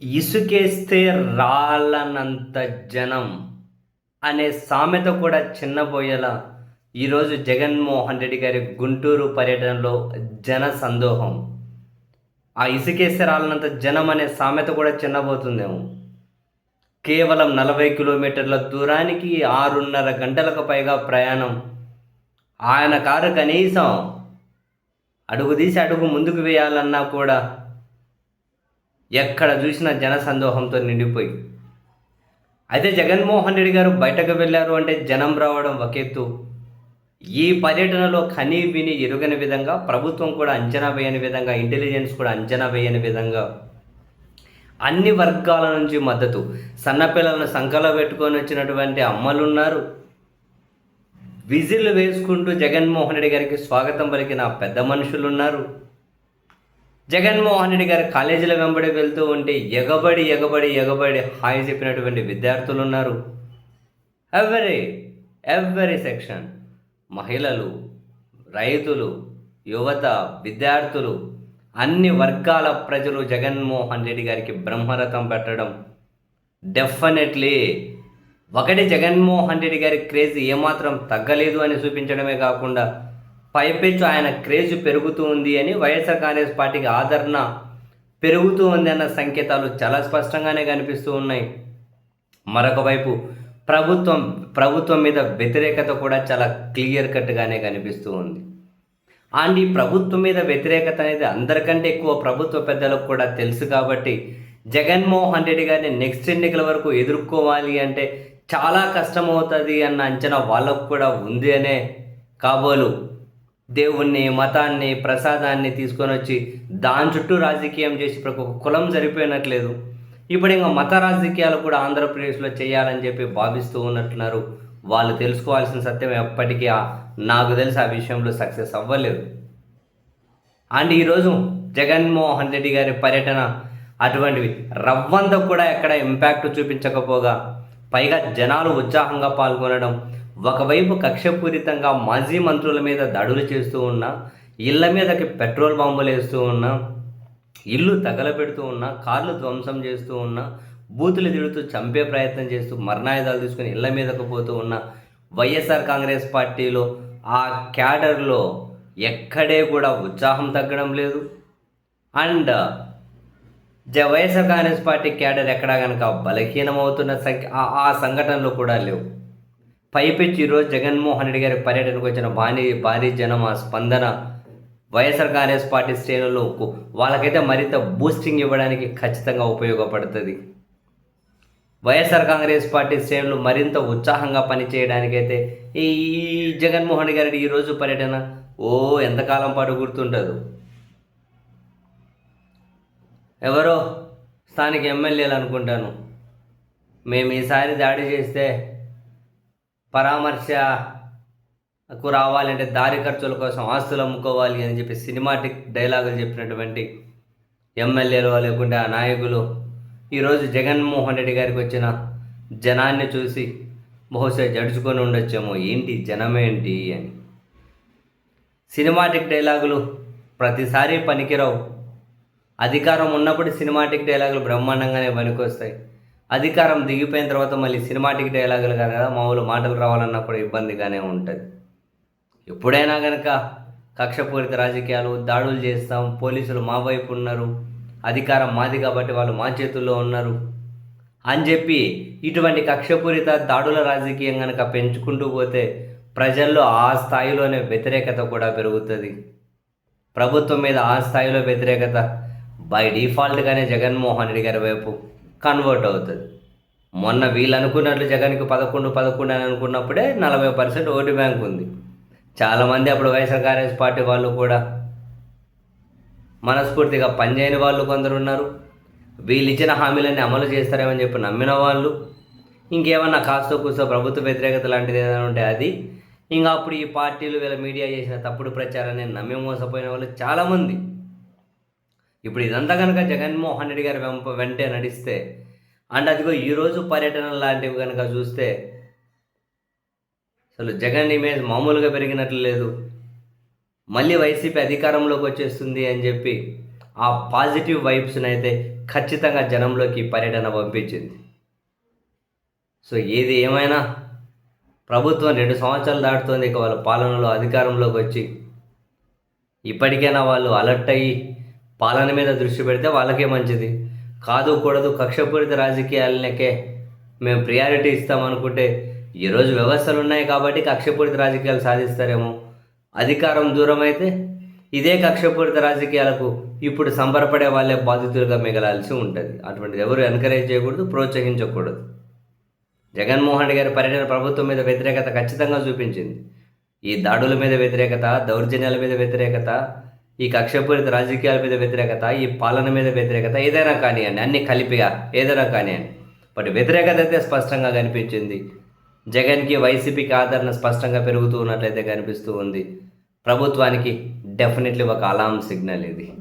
ఇసుకేస్తే రాళ్ళనంత జనం అనే సామెత కూడా చిన్నబోయేలా ఈరోజు జగన్మోహన్ రెడ్డి గారి గుంటూరు పర్యటనలో జన సందోహం. ఆ ఇసుకేస్తే రాళ్ళనంత జనం అనే సామెత కూడా చిన్నబోతుందేమో. కేవలం నలభై కిలోమీటర్ల దూరానికి ఆరున్నర గంటలకు పైగా ప్రయాణం. ఆయన కారు కనీసం అడుగు తీసి అడుగు ముందుకు వేయాలన్నా కూడా ఎక్కడ చూసినా జన సందోహంతో నిండిపోయి. అయితే జగన్మోహన్ రెడ్డి గారు బయటకు వెళ్ళారు అంటే జనం రావడం ఒక ఎత్తు ఈ పర్యటనలో కని విని ఎరుగని విధంగా ప్రభుత్వం కూడా అంచనా వేయని విధంగా ఇంటెలిజెన్స్ కూడా అంచనా వేయని విధంగా అన్ని వర్గాల నుంచి మద్దతు. సన్నపిల్లలను సంకలో పెట్టుకొని వచ్చినటువంటి అమ్మలు ఉన్నారు విజిల్ వేసుకుంటూ జగన్మోహన్ రెడ్డి గారికి స్వాగతం పలికిన పెద్ద మనుషులు ఉన్నారు జగన్మోహన్ రెడ్డి గారు కాలేజీల వెంబడి వెళ్తూ ఉంటే ఎగబడి ఎగబడి ఎగబడి హాయి చెప్పినటువంటి విద్యార్థులు ఉన్నారు. ఎవరీ ఎవరీ సెక్షన్ మహిళలు రైతులు యువత విద్యార్థులు అన్ని వర్గాల ప్రజలు జగన్మోహన్ రెడ్డి గారికి బ్రహ్మరథం పెట్టడం. డెఫినెట్లీ ఒకటి జగన్మోహన్ రెడ్డి గారి క్రేజ్ ఏమాత్రం తగ్గలేదు అని చూపించడమే కాకుండా పైపెచ్చు ఆయన క్రేజ్ పెరుగుతూ ఉంది అని వైఎస్ఆర్ కాంగ్రెస్ పార్టీకి ఆదరణ పెరుగుతూ ఉంది అన్న సంకేతాలు చాలా స్పష్టంగానే కనిపిస్తూ ఉన్నాయి. మరొక వైపు ప్రభుత్వం ప్రభుత్వం మీద వ్యతిరేకత కూడా చాలా క్లియర్ కట్గానే కనిపిస్తూ ఉంది. అండ్ ఈ ప్రభుత్వం మీద వ్యతిరేకత అనేది అందరికంటే ఎక్కువ ప్రభుత్వ పెద్దలకు కూడా తెలుసు కాబట్టి జగన్మోహన్ రెడ్డి గారిని నెక్స్ట్ ఎన్నికల వరకు ఎదుర్కోవాలి అంటే చాలా కష్టమవుతుంది అన్న అంచనా వాళ్ళకు కూడా ఉంది అనే కాబోలు దేవుణ్ణి మతాన్ని ప్రసాదాన్ని తీసుకొని వచ్చి దాని చుట్టూ రాజకీయం చేసి ఇప్పుడు ఒక కులం సరిపోయినట్లేదు ఇప్పుడు ఇంకా మత రాజకీయాలు కూడా ఆంధ్రప్రదేశ్లో చేయాలని చెప్పి భావిస్తూ ఉన్నట్టున్నారు. వాళ్ళు తెలుసుకోవాల్సిన సత్యం ఎప్పటికీ నాకు తెలిసి ఆ విషయంలో సక్సెస్ అవ్వలేదు. అండ్ ఈరోజు జగన్మోహన్ రెడ్డి గారి పర్యటన అటువంటివి రవ్వంత కూడా ఎక్కడ ఇంపాక్ట్ చూపించకపోగా పైగా జనాలు ఉత్సాహంగా పాల్గొనడం ఒకవైపు కక్షపూరితంగా మాజీ మంత్రుల మీద దాడులు చేస్తూ ఉన్నా ఇళ్ళ మీదకి పెట్రోల్ బాంబులు వేస్తూ ఉన్నా ఇల్లు తగలబెడుతూ ఉన్నా కార్లు ధ్వంసం చేస్తూ ఉన్నా బూతులు తిడుతూ చంపే ప్రయత్నం చేస్తూ మరణాయుధాలు తీసుకుని ఇళ్ళ మీదకు పోతూ ఉన్న వైఎస్ఆర్ కాంగ్రెస్ పార్టీలో ఆ క్యాడర్లో ఎక్కడే కూడా ఉత్సాహం తగ్గడం లేదు. అండ్ జ వైఎస్ఆర్ కాంగ్రెస్ పార్టీ క్యాడర్ ఎక్కడా కనుక బలహీనమవుతున్న సంఖ్య ఆ- ఆ సంఘటనలు కూడా లేవు. పైపెచ్చి ఈరోజు జగన్మోహన్ రెడ్డి గారి పర్యటనకు వచ్చిన భారీ భారీ జనం ఆ స్పందన వైఎస్ఆర్ కాంగ్రెస్ పార్టీ శ్రేణుల్లో వాళ్ళకైతే మరింత బూస్టింగ్ ఇవ్వడానికి ఖచ్చితంగా ఉపయోగపడుతుంది. వైఎస్ఆర్ కాంగ్రెస్ పార్టీ శ్రేణులు మరింత ఉత్సాహంగా పనిచేయడానికైతే ఈ ఈ జగన్మోహన్ రెడ్డి గారి ఈరోజు పర్యటన ఓ ఎంతకాలం పాటు గుర్తుంటుంది ఎవరో స్థానిక ఎమ్మెల్యేలు అనుకుంటాను. మేము ఈసారి దాడి చేస్తే పరామర్శకు రావాలంటే దారి ఖర్చుల కోసం ఆస్తులు అమ్ముకోవాలి అని చెప్పి సినిమాటిక్ డైలాగులు చెప్పినటువంటి ఎమ్మెల్యేలు లేకుంటే ఆ నాయకులు ఈరోజు జగన్మోహన్ రెడ్డి గారికి వచ్చిన జనాన్ని చూసి బహుశా జడుచుకొని ఉండొచ్చేమో ఏంటి జనమేంటి అని. సినిమాటిక్ డైలాగులు ప్రతిసారి పనికిరావు. అధికారం ఉన్నప్పుడు సినిమాటిక్ డైలాగులు బ్రహ్మాండంగానే పనికొస్తాయి. అధికారం దిగిపోయిన తర్వాత మళ్ళీ సినిమాటిక్ డైలాగులు కానీ కదా మామూలు మాటలు రావాలన్నప్పుడు ఇబ్బందిగానే ఉంటుంది. ఎప్పుడైనా కనుక కక్షపూరిత రాజకీయాలు దాడులు చేస్తాం పోలీసులు మా వైపు ఉన్నారు అధికారం మాది కాబట్టి వాళ్ళు మా చేతుల్లో ఉన్నారు అని చెప్పి ఇటువంటి కక్షపూరిత దాడుల రాజకీయం కనుక పెంచుకుంటూ పోతే ప్రజల్లో ఆ స్థాయిలోనే వ్యతిరేకత కూడా పెరుగుతుంది. ప్రభుత్వం మీద ఆ స్థాయిలో వ్యతిరేకత బై డిఫాల్ట్గానే జగన్మోహన్ రెడ్డి గారి వైపు. కన్వర్ట్ అవుతుంది. మొన్న వీళ్ళు అనుకున్నట్లు జగన్కి పదకొండు పదకొండు అని అనుకున్నప్పుడే నలభై పర్సెంట్ ఓటు బ్యాంక్ ఉంది. చాలామంది అప్పుడు వైఎస్ఆర్ కాంగ్రెస్ పార్టీ వాళ్ళు కూడా మనస్ఫూర్తిగా పనిచేయని వాళ్ళు కొందరు ఉన్నారు. వీళ్ళు ఇచ్చిన హామీలన్నీ అమలు చేస్తారేమని చెప్పి నమ్మిన వాళ్ళు. ఇంకేమన్నా కాస్తో కూస్తో ప్రభుత్వ వ్యతిరేకత లాంటిది ఏదైనా ఉంటే అది. ఇంకా అప్పుడు ఈ పార్టీలు వీళ్ళ మీడియా చేసిన తప్పుడు ప్రచారాన్ని నమ్మి మోసపోయిన వాళ్ళు చాలామంది. ఇప్పుడు ఇదంతా కనుక జగన్మోహన్ రెడ్డి గారి వెంప వెంటే నడిస్తే అండ్ అదిగో ఈరోజు పర్యటన లాంటివి కనుక చూస్తే అసలు జగన్ ఇమేజ్ మామూలుగా పెరిగినట్లు లేదు. మళ్ళీ వైసీపీ అధికారంలోకి వచ్చేస్తుంది అని చెప్పి ఆ పాజిటివ్ వైబ్స్ని అయితే ఖచ్చితంగా జనంలోకి పర్యటన పంపించింది. సో ఏది ఏమైనా ప్రభుత్వం రెండు సంవత్సరాలు దాటుతోంది ఇక వాళ్ళ పాలనలో అధికారంలోకి వచ్చి ఇప్పటికైనా వాళ్ళు అలర్ట్ అయ్యి పాలన మీద దృష్టి పెడితే వాళ్ళకే మంచిది. కాదు కూడదు కక్షపూరిత రాజకీయాలకే మేము ప్రియారిటీ ఇస్తామనుకుంటే ఈరోజు వ్యవస్థలు ఉన్నాయి కాబట్టి కక్షపూరిత రాజకీయాలు సాధిస్తారేమో. అధికారం దూరం అయితే ఇదే కక్షపూరిత రాజకీయాలకు ఇప్పుడు సంబరపడే వాళ్ళే బాధితులుగా మిగలాల్సి ఉంటుంది. అటువంటిది ఎవరు ఎంకరేజ్ చేయకూడదు ప్రోత్సహించకూడదు. జగన్మోహన్ రెడ్డి గారి పర్యటన ప్రభుత్వం మీద వ్యతిరేకత ఖచ్చితంగా చూపించింది. ఈ దాడుల మీద వ్యతిరేకత దౌర్జన్యాల మీద వ్యతిరేకత ఈ కక్షపూరిత రాజకీయాల మీద వ్యతిరేకత ఈ పాలన మీద వ్యతిరేకత ఏదైనా కానివ్వండి అన్ని కలిపిగా ఏదైనా కానివ్వండి. బట్ వ్యతిరేకత అయితే స్పష్టంగా కనిపించింది. జగన్కి వైసీపీకి ఆదరణ స్పష్టంగా పెరుగుతూ ఉన్నట్లయితే కనిపిస్తూ ఉంది. ప్రభుత్వానికి డెఫినెట్లీ ఒక అలారం సిగ్నల్ ఇది.